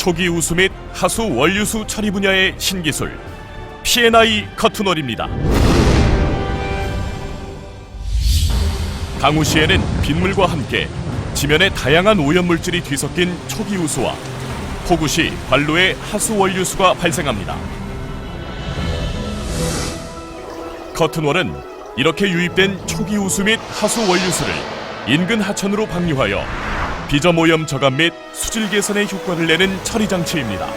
초기 우수 및 하수 원유수 처리 분야의 신기술 P&I 커튼월입니다. 강우시에는 빗물과 함께 지면에 다양한 오염물질이 뒤섞인 초기 우수와 폭우시 관로의 하수 원유수가 발생합니다. 커튼월은 이렇게 유입된 초기 우수 및 하수 원유수를 인근 하천으로 방류하여 비점 오염 저감 및 수질 개선에 효과를 내는 처리 장치입니다.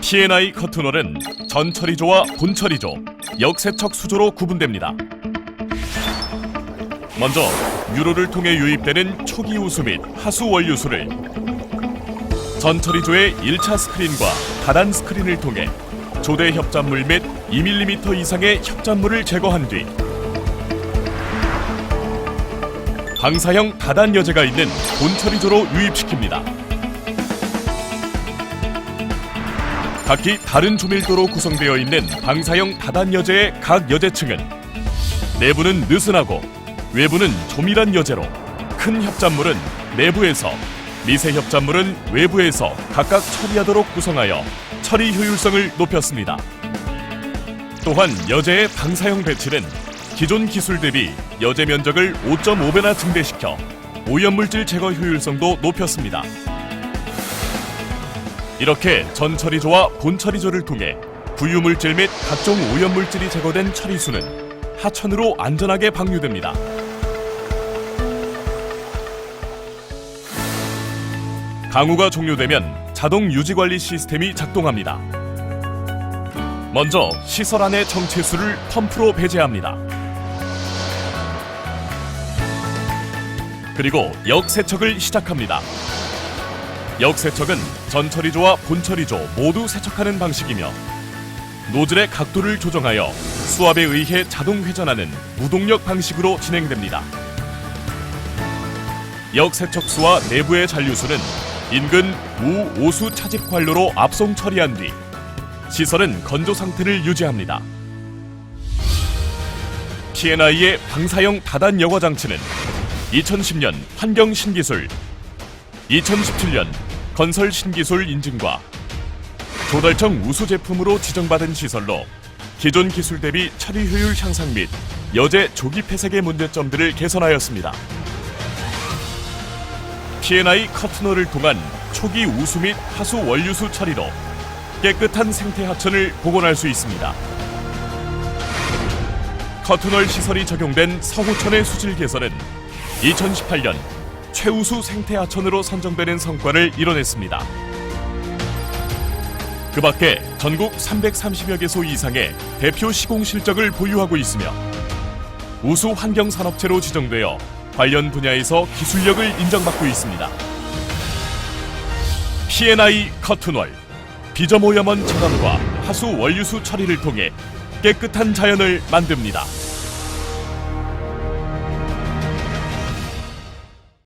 P&I 커튼월은 전처리조와 본처리조, 역세척 수조로 구분됩니다. 먼저 유로를 통해 유입되는 초기 우수 및 하수 원유수를 전처리조의 1차 스크린과 다단 스크린을 통해 조대 협잡물 및 2mm 이상의 협잡물을 제거한 뒤 방사형 다단 여제가 있는 본처리조로 유입시킵니다. 각기 다른 조밀도로 구성되어 있는 방사형 다단 여제의 각 여제층은 내부는 느슨하고 외부는 조밀한 여제로 큰 협잡물은 내부에서 미세 협잡물은 외부에서 각각 처리하도록 구성하여 처리 효율성을 높였습니다. 또한 여제의 방사형 배치는 기존 기술 대비 여제 면적을 5.5배나 증대시켜 오염물질 제거 효율성도 높였습니다. 이렇게 전처리조와 본처리조를 통해 부유물질 및 각종 오염물질이 제거된 처리수는 하천으로 안전하게 방류됩니다. 강우가 종료되면 자동 유지관리 시스템이 작동합니다. 먼저 시설 안의 정체수를 펌프로 배제합니다. 그리고 역세척을 시작합니다. 역세척은 전처리조와 본처리조 모두 세척하는 방식이며 노즐의 각도를 조정하여 수압에 의해 자동 회전하는 무동력 방식으로 진행됩니다. 역세척수와 내부의 잔류수는 인근 우 오수 차집 관로로 압송 처리한 뒤 시설은 건조 상태를 유지합니다. P&I의 방사형 다단 여과 장치는 2010년 환경 신기술 2017년 건설 신기술 인증과 조달청 우수 제품으로 지정받은 시설로 기존 기술 대비 처리 효율 향상 및 여제 조기 폐색의 문제점들을 개선하였습니다. P&I 커트너를 통한 초기 우수 및 하수 원유수 처리로 깨끗한 생태 하천을 복원할 수 있습니다. 커트널 시설이 적용된 서구천의 수질 개선은 2018년 최우수 생태 하천으로 선정되는 성과를 이뤄냈습니다. 그 밖에 전국 330여 개소 이상의 대표 시공 실적을 보유하고 있으며 우수 환경 산업체로 지정되어 관련 분야에서 기술력을 인정받고 있습니다. P&I 커튼월 비점 오염원 차단과 하수 원유수 처리를 통해 깨끗한 자연을 만듭니다.